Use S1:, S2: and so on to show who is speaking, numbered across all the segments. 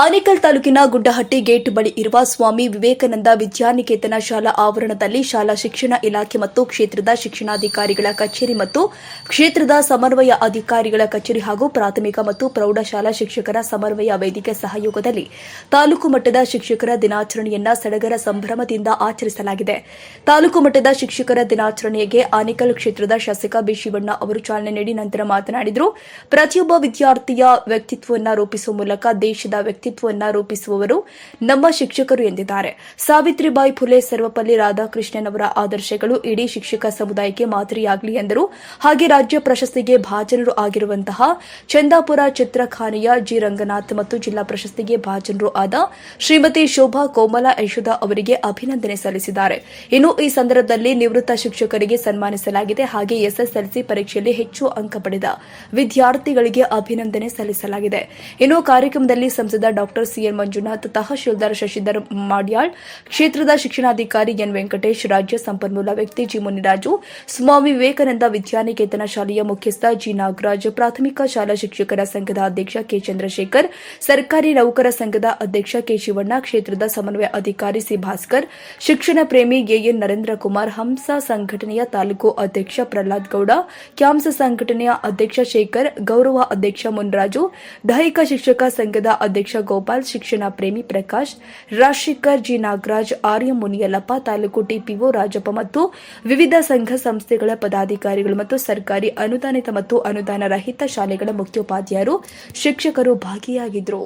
S1: ಆನೇಕಲ್ ತಾಲೂಕಿನ ಗುಡ್ಡಹಟ್ಟಿ ಗೇಟ್ ಬಳಿ ಇರುವ ಸ್ವಾಮಿ ವಿವೇಕಾನಂದ ವಿದ್ಯಾನಿಕೇತನ ಶಾಲಾ ಆವರಣದಲ್ಲಿ ಶಾಲಾ ಶಿಕ್ಷಣ ಇಲಾಖೆ ಮತ್ತು ಕ್ಷೇತ್ರದ ಶಿಕ್ಷಣಾಧಿಕಾರಿಗಳ ಕಚೇರಿ ಮತ್ತು ಕ್ಷೇತ್ರದ ಸಮನ್ವಯ ಅಧಿಕಾರಿಗಳ ಕಚೇರಿ ಹಾಗೂ ಪ್ರಾಥಮಿಕ ಮತ್ತು ಪ್ರೌಢಶಾಲಾ ಶಿಕ್ಷಕರ ಸಮನ್ವಯ ವೇದಿಕೆ ಸಹಯೋಗದಲ್ಲಿ ತಾಲೂಕು ಮಟ್ಟದ ಶಿಕ್ಷಕರ ದಿನಾಚರಣೆಯನ್ನ ಸಡಗರ ಸಂಭ್ರಮದಿಂದ ಆಚರಿಸಲಾಗಿದೆ. ತಾಲೂಕು ಮಟ್ಟದ ಶಿಕ್ಷಕರ ದಿನಾಚರಣೆಗೆ ಆನೇಕಲ್ ಕ್ಷೇತ್ರದ ಶಾಸಕ ಬಿ ಶಿವಣ್ಣ ಅವರು ಚಾಲನೆ ನೀಡಿ ನಂತರ ಮಾತನಾಡಿದರು. ಪ್ರತಿಯೊಬ್ಬ ವಿದ್ಯಾರ್ಥಿಯ ವ್ಯಕ್ತಿತ್ವವನ್ನು ರೂಪಿಸುವ ಮೂಲಕ ದೇಶದ ವ್ಯಕ್ತಿತ್ವವನ್ನು ರೂಪಿಸುವವರು ನಮ್ಮ ಶಿಕ್ಷಕರು ಎಂದಿದ್ದಾರೆ. ಸಾವಿತ್ರಿಬಾಯಿ ಫುಲೆ, ಸರ್ವಪಲ್ಲಿ ರಾಧಾಕೃಷ್ಣನ್ ಅವರ ಆದರ್ಶಗಳು ಇಡೀ ಶಿಕ್ಷಕ ಸಮುದಾಯಕ್ಕೆ ಮಾದರಿಯಾಗಲಿ ಎಂದರು. ಹಾಗೆ ರಾಜ್ಯ ಪ್ರಶಸ್ತಿಗೆ ಭಾಜನರು ಆಗಿರುವಂತಹ ಚಂದಾಪುರ ಚಿತ್ರಖಾನೆಯ ಜಿ. ರಂಗನಾಥ್ ಮತ್ತು ಜಿಲ್ಲಾ ಪ್ರಶಸ್ತಿಗೆ ಭಾಜನರು ಆದ ಶ್ರೀಮತಿ ಶೋಭಾ ಕೋಮಲ ಯಶೋಧ ಅವರಿಗೆ ಅಭಿನಂದನೆ ಸಲ್ಲಿಸಿದ್ದಾರೆ. ಇನ್ನು ಈ ಸಂದರ್ಭದಲ್ಲಿ ನಿವೃತ್ತ ಶಿಕ್ಷಕರಿಗೆ ಸನ್ಮಾನಿಸಲಾಗಿದೆ. ಹಾಗೆ ಎಸ್ಎಸ್ಎಲ್ಸಿ ಪರೀಕ್ಷೆಯಲ್ಲಿ ಹೆಚ್ಚು ಅಂಕ ಪಡೆದ ವಿದ್ಯಾರ್ಥಿಗಳಿಗೆ ಅಭಿನಂದನೆ ಸಲ್ಲಿಸಲಾಗಿದೆ. ಇನ್ನು ಕಾರ್ಯಕ್ರಮದಲ್ಲಿ ಸಂಸದ ಡಾಕ್ಟರ್ ಸಿಎನ್ ಮಂಜುನಾಥ್ ತಹಶೀಲ್ದಾರ್ ಶಶಿಧರ್ ಮಾಡ್ಯಾಳ್, ಕ್ಷೇತ್ರದ ಶಿಕ್ಷಣಾಧಿಕಾರಿ ಎನ್ ವೆಂಕಟೇಶ್, ರಾಜ್ಯ ಸಂಪನ್ಮೂಲ ವ್ಯಕ್ತಿ ಜಿ ಮುನಿರಾಜು ಸ್ವಾಮಿ ವಿವೇಕಾನಂದ ವಿದ್ಯಾನಿಕೇತನ ಶಾಲೆಯ ಮುಖ್ಯಸ್ಥ ಜಿ ನಾಗರಾಜ್, ಪ್ರಾಥಮಿಕ ಶಾಲಾ ಶಿಕ್ಷಕರ ಸಂಘದ ಅಧ್ಯಕ್ಷ ಕೆ ಚಂದ್ರಶೇಖರ್, ಸರ್ಕಾರಿ ನೌಕರ ಸಂಘದ ಅಧ್ಯಕ್ಷ ಕೆ ಶಿವಣ್ಣ, ಕ್ಷೇತ್ರದ ಸಮನ್ವಯ ಅಧಿಕಾರಿ ಸಿ ಭಾಸ್ಕರ್, ಶಿಕ್ಷಣ ಪ್ರೇಮಿ ಎಎನ್ ನರೇಂದ್ರ ಕುಮಾರ್ ಹಂಸ ಸಂಘಟನೆಯ ತಾಲೂಕು ಅಧ್ಯಕ್ಷ ಪ್ರಹ್ಲಾದ್ ಗೌಡ ಕ್ಯಾಂಸ ಸಂಘಟನೆಯ ಅಧ್ಯಕ್ಷ ಶೇಖರ್, ಗೌರವ ಅಧ್ಯಕ್ಷ ಮುನ್ರಾಜು, ದೈಹಿಕ ಶಿಕ್ಷಕ ಸಂಘದ ಅಧ್ಯಕ್ಷ ಗೋಪಾಲ್ ಶಿಕ್ಷಣ ಪ್ರೇಮಿ ಪ್ರಕಾಶ್ ರಾಜಶೇಖರ್ ಜಿ ನಾಗರಾಜ್, ಆರ್ಯ ಮುನಿಯಲ್ಲಪ್ಪ ತಾಲೂಕು ಟಿಪಿಒ ರಾಜಪ್ಪ ಮತ್ತು ವಿವಿಧ ಸಂಘ ಸಂಸ್ಥೆಗಳ ಪದಾಧಿಕಾರಿಗಳು ಮತ್ತು ಸರ್ಕಾರಿ ಅನುದಾನಿತ ಮತ್ತು ಅನುದಾನ ರಹಿತ ಶಾಲೆಗಳ ಮುಖ್ಯೋಪಾಧ್ಯಾಯರು ಶಿಕ್ಷಕರು ಭಾಗಿಯಾಗಿದ್ದರು.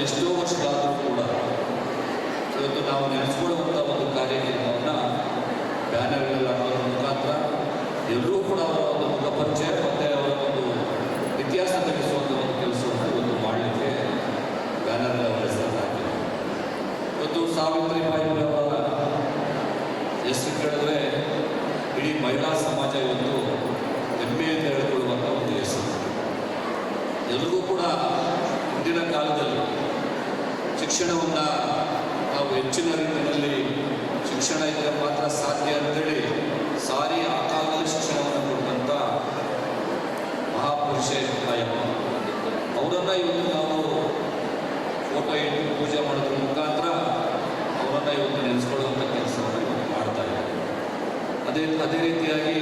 S2: ಎಷ್ಟೋ ವರ್ಷಗಳಾದರೂ ಕೂಡ ಇವತ್ತು ನಾವು ನೆನೆಸ್ಕೊಳ್ಳುವಂಥ ಒಂದು ಕಾರ್ಯಕ್ರಮವನ್ನು ಬ್ಯಾನರ್ಗಳಲ್ಲಿ ಹಾಕೋದ್ರ ಮುಖಾಂತರ ಎಲ್ಲರೂ ಕೂಡ ಅವರ ಒಂದು ಮುಖಪರಿಚಯ ಮತ್ತು ಅವರ ಒಂದು ಇತಿಹಾಸ ತಿಳಿಸುವಂಥ ಒಂದು ಕೆಲಸವನ್ನು ಇವತ್ತು ಮಾಡಲಿಕ್ಕೆ ಬ್ಯಾನರ್ ಅವರ ಹೆಸರಾಗಿದೆ ಇವತ್ತು ಸಾವಿತ್ರಿ ಬಾಯಿ ಅವರ ಹೆಸರು ಕೇಳಿದ್ರೆ ಇಡೀ ಮಹಿಳಾ ಸಮಾಜ ಇವತ್ತು ಹೆಮ್ಮೆಯಿಂದ ಹೇಳಿಕೊಳ್ಳುವಂಥ ಒಂದು ಹೆಸರು. ಎಲ್ರಿಗೂ ಕೂಡ ಹಿಂದಿನ ಕಾಲದಲ್ಲಿ ಶಿಕ್ಷಣವನ್ನು ನಾವು ಹೆಚ್ಚಿನ ರೀತಿಯಲ್ಲಿ ಶಿಕ್ಷಣ ಇದ್ದರೆ ಮಾತ್ರ ಸಾಧ್ಯ ಅಂತೇಳಿ ಸಾರಿ ಆ ಕಾಲದಲ್ಲಿ ಶಿಕ್ಷಣವನ್ನು ಕೊಟ್ಟಂಥ ಮಹಾಪುರುಷೇ ತಾಯಮ್ಮ ಅವರನ್ನು ಇವತ್ತು ನಾವು ಫೋಟೋ ಇಟ್ಟು ಪೂಜೆ ಮಾಡೋದ್ರ ಮುಖಾಂತರ ಅವರನ್ನು ಇವತ್ತು ನೆನೆಸ್ಕೊಳ್ಳುವಂಥ ಕೆಲಸವನ್ನು ಇವತ್ತು ಮಾಡ್ತಾ ಇದ್ದಾರೆ. ಅದೇ ಅದೇ ರೀತಿಯಾಗಿ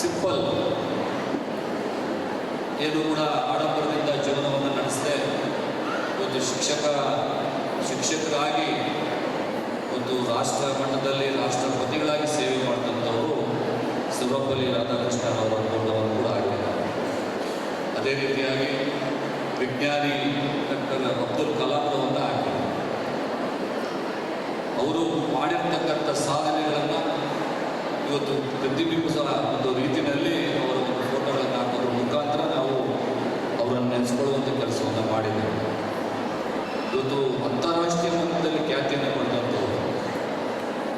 S2: ಸಿಂಪಲ್ ಏನು ಕೂಡ ಆಡಂಬರದಿಂದ ಜೀವನವನ್ನು ಇವತ್ತು ಶಿಕ್ಷಕ, ಶಿಕ್ಷಕರಾಗಿ ಒಂದು ರಾಷ್ಟ್ರ ಮಟ್ಟದಲ್ಲಿ ರಾಷ್ಟ್ರಪತಿಗಳಾಗಿ ಸೇವೆ ಮಾಡಿದಂಥವರು ಸರ್ವಪಲ್ಲಿ ರಾಧಾಕೃಷ್ಣನ್ ಅವರ ಕೂಡ ಆಗಿದ್ದಾರೆ. ಅದೇ ರೀತಿಯಾಗಿ ವಿಜ್ಞಾನಿ ಡಾಕ್ಟರ್ ಅಬ್ದುಲ್ ಕಲಾಂರವನ್ನು ಆಗಿದ್ದಾರೆ. ಅವರು ಮಾಡಿರ್ತಕ್ಕಂಥ ಸಾಧನೆಗಳನ್ನು ಇವತ್ತು ಪ್ರತಿಬಿಂಬಿಸುವ ಒಂದು ರೀತಿಯಲ್ಲಿ ಅವರ ಒಂದು ಫೋಟೋಗಳನ್ನು ಹಾಕೋದ್ರ ಮುಖಾಂತರ ನಾವು ಅವರನ್ನು ನೆನೆಸ್ಕೊಳ್ಳುವಂಥ ಕೆಲಸವನ್ನು ಮಾಡಿದ್ದಾರೆ ಇವತ್ತು ಅಂತಾರಾಷ್ಟ್ರೀಯ ಮಟ್ಟದಲ್ಲಿ ಖ್ಯಾತಿಯನ್ನು ಪಡೆದಂಥವ್ರು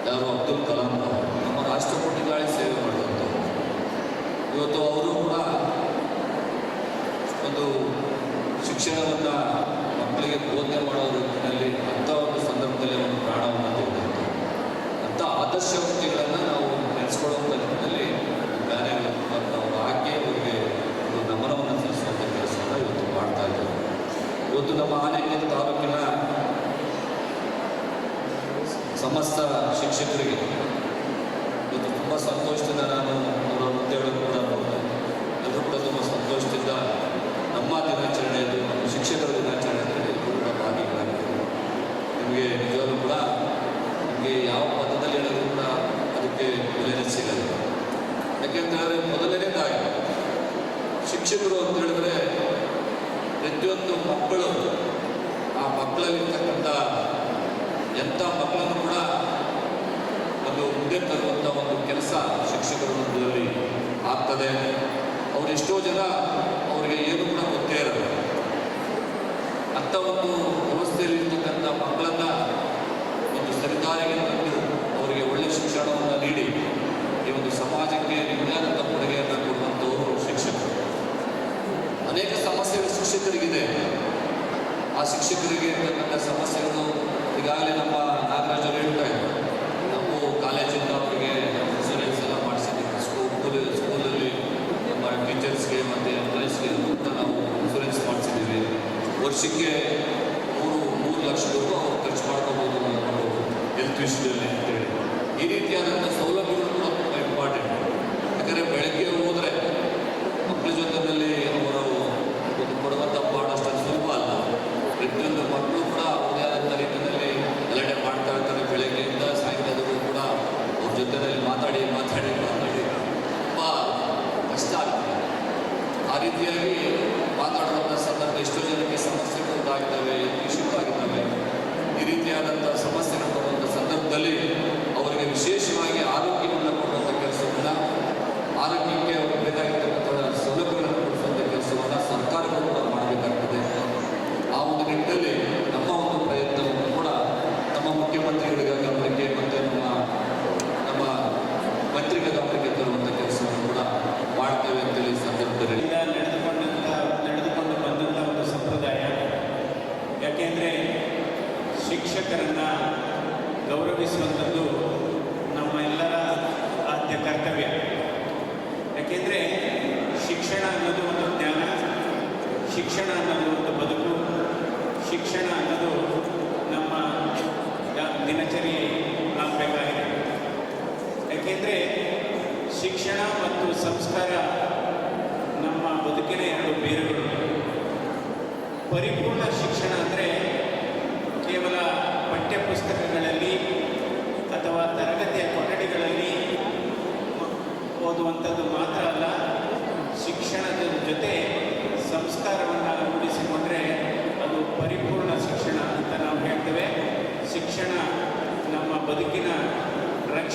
S2: ಯಾರು ಅಬ್ದುಲ್ ಕಲಾಂ ನಮ್ಮ ನಮ್ಮ ರಾಷ್ಟ್ರಪತಿಗಳೇ ಸೇವೆ ಮಾಡಿದಂಥ ಇವತ್ತು ಅವರು ಕೂಡ ಒಂದು ಶಿಕ್ಷಣವನ್ನು ಮಕ್ಕಳಿಗೆ ಬೋಧನೆ ಮಾಡೋ ರೀತಿಯಲ್ಲಿ ಅಂಥ ಒಂದು ಸಂದರ್ಭದಲ್ಲಿ ಒಂದು ಪ್ರಾಣವನ್ನು ತೆಗೆದಂಥ ಅಂಥ ಆದರ್ಶ ವ್ಯಕ್ತಿಗಳನ್ನು ನಾವು ನೆನೆಸ್ಕೊಳ್ಳುವಂಥ ನಿಟ್ಟಿನಲ್ಲಿ ಬ್ಯಾನರ್ ಅವರು ಹಾಕಿ ಅವರಿಗೆ ಒಂದು ನಮನವನ್ನು ಸಲ್ಲಿಸುವಂಥ ಕೆಲಸವನ್ನು ಇವತ್ತು ಮಾಡ್ತಾ ಇದ್ದಾರೆ ಇವತ್ತು ನಮ್ಮ ಆನೆಕಲ್ ತಾಲೂಕಿನ ಸಮಸ್ತ ಶಿಕ್ಷಕರಿಗೆ ಇವತ್ತು ತುಂಬ ಸಂತೋಷದಿಂದ ನಾನು ಅವರ ಹುದ್ದೆಗಳನ್ನು ಕೂಡ ನೋಡಿದೆ ಎಲ್ಲರೂ ಕೂಡ ತುಂಬ ಸಂತೋಷದಿಂದ ನಮ್ಮ ದಿನಾಚರಣೆಯಲ್ಲಿ ನಮ್ಮ ಶಿಕ್ಷಕರ ದಿನಾಚರಣೆಯಲ್ಲಿ ಕೂಡ ಭಾಗಿಗಳಾಗಿದ್ದಾರೆ ನಿಮಗೆ ನಿಜವಾಗ್ಲೂ ಕೂಡ ನಿಮಗೆ ಯಾವ ಪದದಲ್ಲಿ ಹೇಳಿದ್ರು ಕೂಡ ಅದಕ್ಕೆ ಬೆಲೆ ಸಿಗಲ್ಲ. ಯಾಕೆಂತ ಹೇಳಿದ್ರೆ ಮೊದಲನೇದಾಗಿ ಶಿಕ್ಷಕರು ಅಂತ ಹೇಳಿದ್ರೆ ಪ್ರತಿಯೊಂದು ಮಕ್ಕಳು, ಆ ಮಕ್ಕಳಲ್ಲಿರ್ತಕ್ಕಂಥ ಎಂಥ ಮಕ್ಕಳನ್ನು ಕೂಡ ಒಂದು ಮುಂದೆ ತರುವಂಥ ಒಂದು ಕೆಲಸ ಶಿಕ್ಷಕರ ಮಧ್ಯದಲ್ಲಿ ಆಗ್ತದೆ. ಅವರೆಷ್ಟೋ ಜನ ಅವರಿಗೆ ಏನು ಕೂಡ ಗೊತ್ತೇ ಇರಲ್ಲ. ಅಂಥ ಒಂದು ವ್ಯವಸ್ಥೆಯಲ್ಲಿರ್ತಕ್ಕಂಥ ಮಕ್ಕಳನ್ನ ಒಂದು ಸರ್ಕಾರಿಗೆ ತಂದು ಅವರಿಗೆ ಒಳ್ಳೆಯ ಶಿಕ್ಷಣವನ್ನು ನೀಡಿ ಈ ಒಂದು ಸಮಾಜಕ್ಕೆ ವಿಜ್ಞಾನದ ಕೊಡುಗೆಯನ್ನು ಕೊಡುವಂಥವರು ಶಿಕ್ಷಕರು. ಅನೇಕ ಸಮಸ್ಯೆಗಳು ಶಿಕ್ಷಕರಿಗಿದೆ. ಆ ಶಿಕ್ಷಕರಿಗೆ ಇರ್ತಕ್ಕಂಥ ಸಮಸ್ಯೆಗಳು ಈಗಾಗಲೇ ನಮ್ಮ ನಾಗರಾಜರು ಹೇಳ್ತಾ ಇದ್ದಾರೆ ನಾವು ಕಾಲೇಜಿಂದ ಅವರಿಗೆ ಇನ್ಸೂರೆನ್ಸ್ ಎಲ್ಲ ಮಾಡಿಸಿದ್ದೀವಿ. ಸ್ಕೂಲ್ ಸ್ಕೂಲಲ್ಲಿ ನಮ್ಮ ಟೀಚರ್ಸ್ಗೆ ಮತ್ತು ಎಂಪ್ಲಾಯೀಸ್ಗೆ ಅಂತ ನಾವು ಇನ್ಸೂರೆನ್ಸ್ ಮಾಡಿಸಿದ್ದೀವಿ. ವರ್ಷಕ್ಕೆ ಮೂರು ಮೂರು ಲಕ್ಷದವರೆಗೂ ಅವ್ರು ಖರ್ಚು ಮಾಡ್ಕೋಬೋದು ಅನ್ನೋದು ಹೆಲ್ತ್ ವಿಷಯದಲ್ಲಿ ಅಂತೇಳಿ ಈ ರೀತಿಯಾದಂಥ ಸೌಲಭ್ಯಗಳು ಕೂಡ ತುಂಬ ಇಂಪಾರ್ಟೆಂಟ್ ಯಾಕಂದರೆ ಬೆಳಗ್ಗೆ ಹೋದರೆ ಮಕ್ಕಳ ಜೊತೆಯಲ್ಲಿ ಅವರು ಒಂದು ಕೊಡುವಂಥ ಪಾಠ ಅಷ್ಟೊಂದು ಸುಲಭ ಅಲ್ಲ ಪ್ರತಿಯೊಂದು ಮಕ್ಕಳು ಕೂಡ ಅವರದೇ ಆದಂಥ ರೀತಿಯಲ್ಲಿ ಗಲಾಟೆ ಮಾಡ್ತಾ ಇರ್ತಾರೆ ಬೆಳಗ್ಗೆಯಿಂದ ಸಾಯಂಕಾಲದವರೆಗೂ ಕೂಡ ಅವ್ರ ಜೊತೆಯಲ್ಲಿ ಮಾತಾಡಿ ಮಾತಾಡಿ ಮಾತಾಡಿ ತುಂಬ ಕಷ್ಟ ಆಗ್ತದೆ ಆ ರೀತಿಯಾಗಿ ಮಾತಾಡುವಂಥ ಸಂದರ್ಭ ಎಷ್ಟೋ ಜನಕ್ಕೆ ಸಮಸ್ಯೆಗಳು ಉಂಟಾಗಿದ್ದಾವೆ ಆಗಿದ್ದಾವೆ ಈ ರೀತಿಯಾದಂಥ ಸಮಸ್ಯೆಗಳು ಬರುವಂಥ ಸಂದರ್ಭದಲ್ಲಿ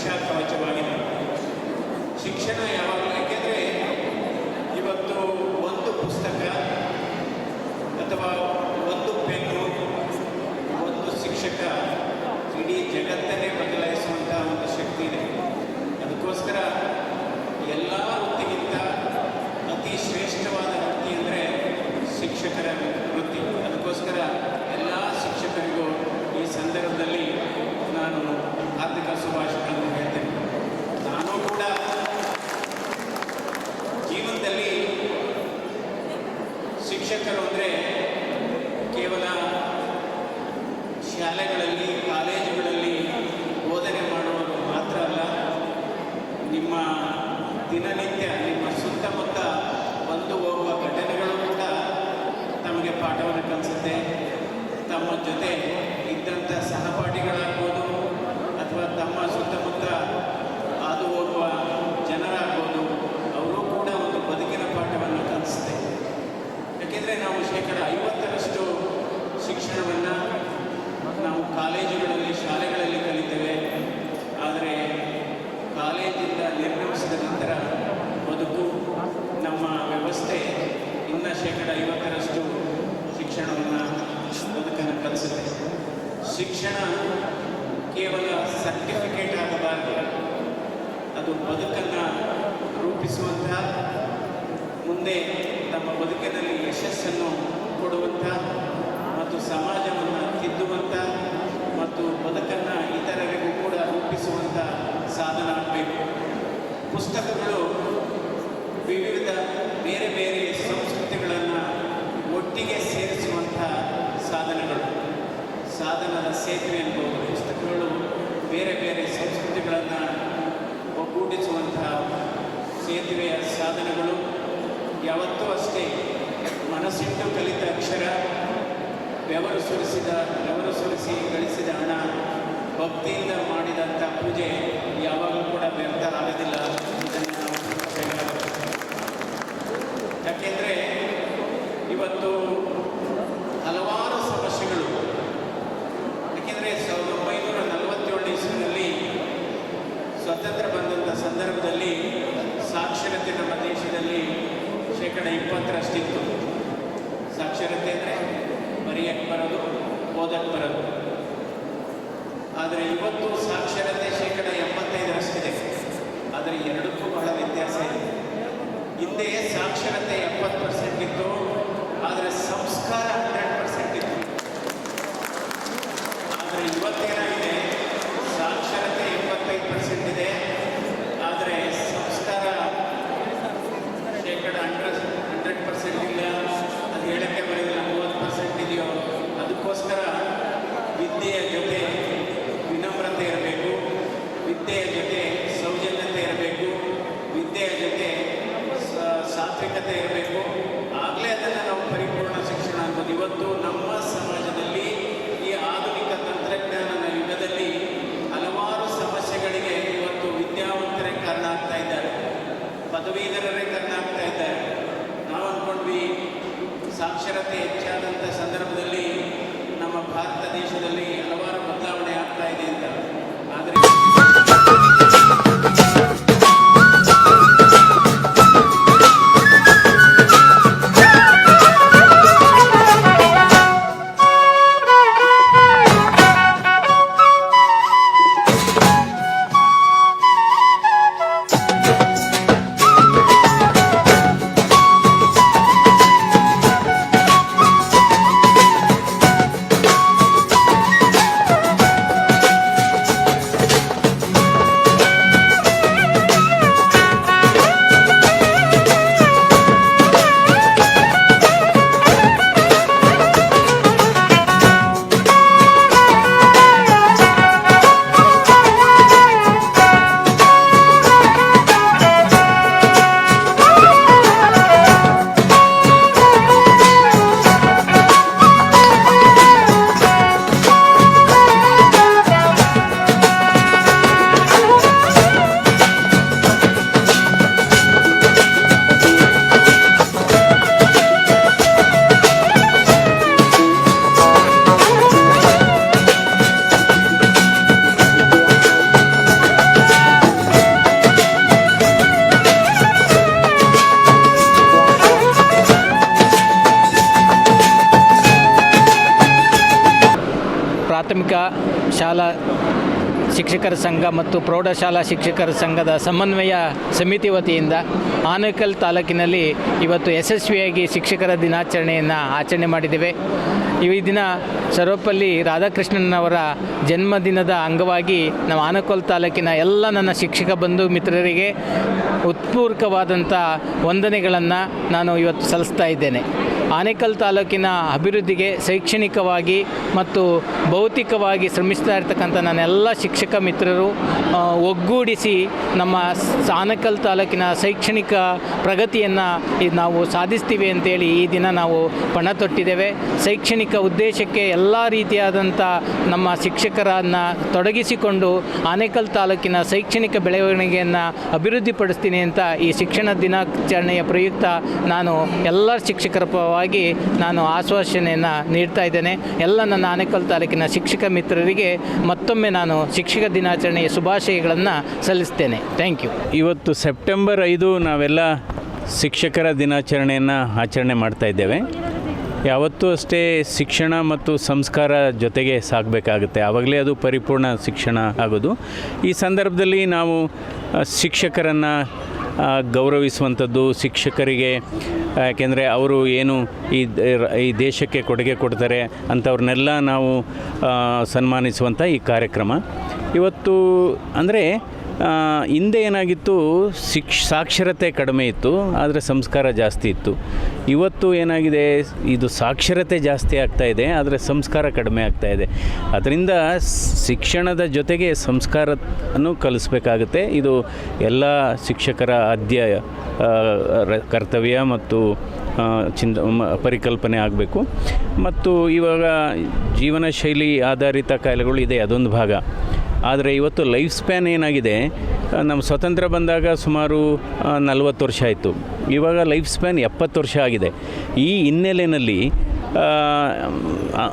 S3: ರಕ್ಷಾ ಕವಚವಾಗಿದೆ ಶಿಕ್ಷಣ ಶಾಲೆಗಳಲ್ಲಿ, ಕಾಲೇಜುಗಳಲ್ಲಿ ಬೋಧನೆ ಮಾಡುವುದು ಮಾತ್ರ ಅಲ್ಲ, ನಿಮ್ಮ ದಿನನಿತ್ಯ, ನಿಮ್ಮ ಸುತ್ತಮುತ್ತ ಬಂದು ಹೋಗುವ ಘಟನೆಗಳು ಕೂಡ ತಮಗೆ ಪಾಠವನ್ನು ಕಲಿಸುತ್ತೆ. ತಮ್ಮ ಜೊತೆ ಇದ್ದಂಥ ಸಹಪಾಠಿಗಳಾಗ್ಬೋದು ಅಥವಾ ತಮ್ಮ ಸುತ್ತಮುತ್ತ ಹಾದು ಹೋಗುವ ಜನರಾಗ್ಬೋದು, ಅವರು ಕೂಡ ಒಂದು ಬದುಕಿನ ಪಾಠವನ್ನು ಕಲಿಸುತ್ತೆ. ಯಾಕೆಂದರೆ ನಾವು ಶೇಕಡ ಐವತ್ತರಷ್ಟು ಶಿಕ್ಷಣವನ್ನು ನಾವು ಕಾಲೇಜುಗಳಲ್ಲಿ ಶಾಲೆಗಳಲ್ಲಿ ಕಲಿತೇವೆ ಆದರೆ ಕಾಲೇಜಿಂದ ನಿರ್ಗಮಿಸಿದ ನಂತರ ಬದುಕು ನಮ್ಮ ವ್ಯವಸ್ಥೆ ಇನ್ನು ಶೇಕಡ ಐವತ್ತರಷ್ಟು ಶಿಕ್ಷಣ ಕೇವಲ ಸರ್ಟಿಫಿಕೇಟ್ ಆಗಬಾರದು. ಅದು ಬದುಕನ್ನು ರೂಪಿಸುವಂಥ ಮುಂದೆ ತಮ್ಮ ಬದುಕಿನಲ್ಲಿ ಯಶಸ್ಸನ್ನು ಕೊಡುವಂಥ ಮತ್ತು ಸಮಾಜವನ್ನು ತಿದ್ದುವಂಥ ಮತ್ತು ಬದುಕನ್ನು ಇತರರಿಗೂ ಕೂಡ ರೂಪಿಸುವಂಥ ಸಾಧನ ಆಗಬೇಕು ಪುಸ್ತಕಗಳು ವಿವಿಧ ಬೇರೆ ಬೇರೆ ಸಂಸ್ಕೃತಿಗಳನ್ನು ಒಟ್ಟಿಗೆ ಸೇರಿಸುವಂಥ ಸಾಧನಗಳು. ಸಾಧನದ ಸೇತುವೆ ಎನ್ನುವುದು ಪುಸ್ತಕಗಳು ಬೇರೆ ಬೇರೆ ಸಂಸ್ಕೃತಿಗಳನ್ನು ಒಗ್ಗೂಡಿಸುವಂತಹ ಸೇತುವೆಯ ಸಾಧನಗಳು. ಯಾವತ್ತೂ ಅಷ್ಟೇ ಮನಸ್ಸಿಟ್ಟು ಕಲಿತ ಅಕ್ಷರ, ಬೆವರು ಸುರಿಸಿದ, ಬೆವರು ಸುರಿಸಿ ಗಳಿಸಿದ ಹಣ, ಭಕ್ತಿಯಿಂದ ಮಾಡಿದಂಥ ಪೂಜೆ ಯಾವಾಗಲೂ ಕೂಡ ವ್ಯರ್ಥ ಆಗೋದಿಲ್ಲ ಯಾಕೆಂದರೆ ಇವತ್ತು ಹಲವಾರು ಸಮಸ್ಯೆಗಳು ಯಾಕೆಂದರೆ ಸಾವಿರದ ಒಂಬೈನೂರ ನಲವತ್ತೇಳನೇ ಇಸ್ವಿನಲ್ಲಿ ಸ್ವತಂತ್ರ ಬಂದಂಥ ಸಂದರ್ಭದಲ್ಲಿ ಸಾಕ್ಷರತೆ ನಮ್ಮ ದೇಶದಲ್ಲಿ ಶೇಕಡ ಇಪ್ಪತ್ತರಷ್ಟಿತ್ತು. ಸಾಕ್ಷರತೆ ಅಂದರೆ ಬರೆಯಕ್ಕೆ ಬರೋದು ಓದಕ್ಕೆ ಬರೋದು. ಆದರೆ ಇವತ್ತು ಸಾಕ್ಷರತೆ ಶೇಕಡ ಎಪ್ಪತ್ತೈದರಷ್ಟಿದೆ. ಆದರೆ ಎರಡಕ್ಕೂ ಬಹಳ ವ್ಯತ್ಯಾಸ ಇದೆ. ಹಿಂದೆ ಸಾಕ್ಷರತೆ ಎಪ್ಪತ್ತು ಪರ್ಸೆಂಟ್ ಇತ್ತು ಆದರೆ ಸಂಸ್ಕಾರ ಹಂಡ್ರೆಡ್ ಪರ್ಸೆಂಟ್ ಇತ್ತು. ಆದರೆ ಇವತ್ತೇನಾಗಿದೆ?
S4: ಶಾಲಾ ಶಿಕ್ಷಕರ ಸಂಘ ಮತ್ತು ಪ್ರೌಢಶಾಲಾ ಶಿಕ್ಷಕರ ಸಂಘದ ಸಮನ್ವಯ ಸಮಿತಿ ವತಿಯಿಂದ ಆನೇಕಲ್ ತಾಲೂಕಿನಲ್ಲಿ ಇವತ್ತು ಯಶಸ್ವಿಯಾಗಿ ಶಿಕ್ಷಕರ ದಿನಾಚರಣೆಯನ್ನು ಆಚರಣೆ ಮಾಡಿದ್ದೇವೆ. ಈ ದಿನ ಸರ್ವಪಲ್ಲಿ ರಾಧಾಕೃಷ್ಣನವರ ಜನ್ಮದಿನದ ಅಂಗವಾಗಿ ನಾವು ಆನಕೋಲ್ ತಾಲೂಕಿನ ಎಲ್ಲ ನನ್ನ ಶಿಕ್ಷಕ ಬಂಧು ಮಿತ್ರರಿಗೆ ಉತ್ಪೂರ್ಕವಾದಂಥ ವಂದನೆಗಳನ್ನು ನಾನು ಇವತ್ತು ಸಲ್ಲಿಸ್ತಾ ಇದ್ದೇನೆ. ಆನೇಕಲ್ ತಾಲೂಕಿನ ಅಭಿವೃದ್ಧಿಗೆ ಶೈಕ್ಷಣಿಕವಾಗಿ ಮತ್ತು ಭೌತಿಕವಾಗಿ ಶ್ರಮಿಸ್ತಾ ಇರ್ತಕ್ಕಂಥ ನನ್ನೆಲ್ಲ ಶಿಕ್ಷಕ ಮಿತ್ರರು ಒಗ್ಗೂಡಿಸಿ ನಮ್ಮ ಆನೇಕಲ್ ತಾಲೂಕಿನ ಶೈಕ್ಷಣಿಕ ಪ್ರಗತಿಯನ್ನು ನಾವು ಸಾಧಿಸ್ತೀವಿ ಅಂತೇಳಿ ಈ ದಿನ ನಾವು ಪಣ ತೊಟ್ಟಿದ್ದೇವೆ. ಶೈಕ್ಷಣಿಕ ಉದ್ದೇಶಕ್ಕೆ ಎಲ್ಲ ರೀತಿಯಾದಂಥ ನಮ್ಮ ಶಿಕ್ಷಕರನ್ನು ತೊಡಗಿಸಿಕೊಂಡು ಆನೇಕಲ್ ತಾಲೂಕಿನ ಶೈಕ್ಷಣಿಕ ಬೆಳವಣಿಗೆಯನ್ನು ಅಭಿವೃದ್ಧಿಪಡಿಸ್ತೀನಿ ಅಂತ ಈ ಶಿಕ್ಷಣ ದಿನಾಚರಣೆಯ ಪ್ರಯುಕ್ತ ನಾನು ಎಲ್ಲ ಶಿಕ್ಷಕರ ಪರವಾಗಿ ನಾನು ಆಶ್ವಾಸನೆಯನ್ನು ನೀಡ್ತಾ ಇದ್ದೇನೆ. ಎಲ್ಲ ನನ್ನ ಆನೇಕಲ್ ತಾಲೂಕಿನ ಶಿಕ್ಷಕ ಮಿತ್ರರಿಗೆ ಮತ್ತೊಮ್ಮೆ ನಾನು ಶಿಕ್ಷಕ ದಿನಾಚರಣೆಯ ಶುಭಾಶಯಗಳನ್ನು ಸಲ್ಲಿಸ್ತೇನೆ. ಥ್ಯಾಂಕ್ ಯು
S5: ಇವತ್ತು ಸೆಪ್ಟೆಂಬರ್ ಐದು ನಾವೆಲ್ಲ ಶಿಕ್ಷಕರ ದಿನಾಚರಣೆಯನ್ನು ಆಚರಣೆ ಮಾಡ್ತಾ ಇದ್ದೇವೆ.
S3: ಯಾವತ್ತೂ ಅಷ್ಟೇ ಶಿಕ್ಷಣ ಮತ್ತು ಸಂಸ್ಕಾರ ಜೊತೆಗೆ ಸಾಗಬೇಕಾಗುತ್ತೆ ಆವಾಗಲೇ ಅದು ಪರಿಪೂರ್ಣ ಶಿಕ್ಷಣ ಆಗೋದು. ಈ ಸಂದರ್ಭದಲ್ಲಿ ನಾವು ಶಿಕ್ಷಕರನ್ನು ಗೌರವಿಸುವಂಥದ್ದು ಶಿಕ್ಷಕರಿಗೆ, ಯಾಕೆಂದರೆ ಅವರು ಏನು ಈ ಈ ದೇಶಕ್ಕೆ ಕೊಡುಗೆ ಕೊಡ್ತಾರೆ ಅಂಥವ್ರನ್ನೆಲ್ಲ ನಾವು ಸನ್ಮಾನಿಸುವಂಥ ಈ ಕಾರ್ಯಕ್ರಮ. ಇವತ್ತು ಅಂದರೆ ಹಿಂದೆ ಏನಾಗಿತ್ತು? ಶಿಕ್ಷ, ಸಾಕ್ಷರತೆ ಕಡಿಮೆ ಇತ್ತು, ಆದರೆ ಸಂಸ್ಕಾರ ಜಾಸ್ತಿ ಇತ್ತು. ಇವತ್ತು ಏನಾಗಿದೆ? ಇದು ಸಾಕ್ಷರತೆ ಜಾಸ್ತಿ ಆಗ್ತಾ ಇದೆ, ಆದರೆ ಸಂಸ್ಕಾರ ಕಡಿಮೆ ಆಗ್ತಾ ಇದೆ. ಅದರಿಂದ ಶಿಕ್ಷಣದ ಜೊತೆಗೆ ಸಂಸ್ಕಾರವನ್ನು ಕಲಿಸ್ಬೇಕಾಗುತ್ತೆ. ಇದು ಎಲ್ಲ ಶಿಕ್ಷಕರ ಆದ್ಯ ಕರ್ತವ್ಯ ಮತ್ತು ಚಿಂತ ಪರಿಕಲ್ಪನೆ ಆಗಬೇಕು. ಮತ್ತು ಇವಾಗ ಜೀವನ ಶೈಲಿ ಆಧಾರಿತ ಕಾಯಿಲೆಗಳು ಇದೆ, ಅದೊಂದು ಭಾಗ. ಆದರೆ ಇವತ್ತು ಲೈಫ್ ಸ್ಪ್ಯಾನ್ ಏನಾಗಿದೆ? ನಮ್ಮ ಸ್ವತಂತ್ರ ಬಂದಾಗ ಸುಮಾರು ನಲವತ್ತು ವರ್ಷ ಆಯಿತು. ಇವಾಗ ಲೈಫ್ ಸ್ಪ್ಯಾನ್ ಎಪ್ಪತ್ತು ವರ್ಷ ಆಗಿದೆ. ಈ ಹಿನ್ನೆಲೆಯಲ್ಲಿ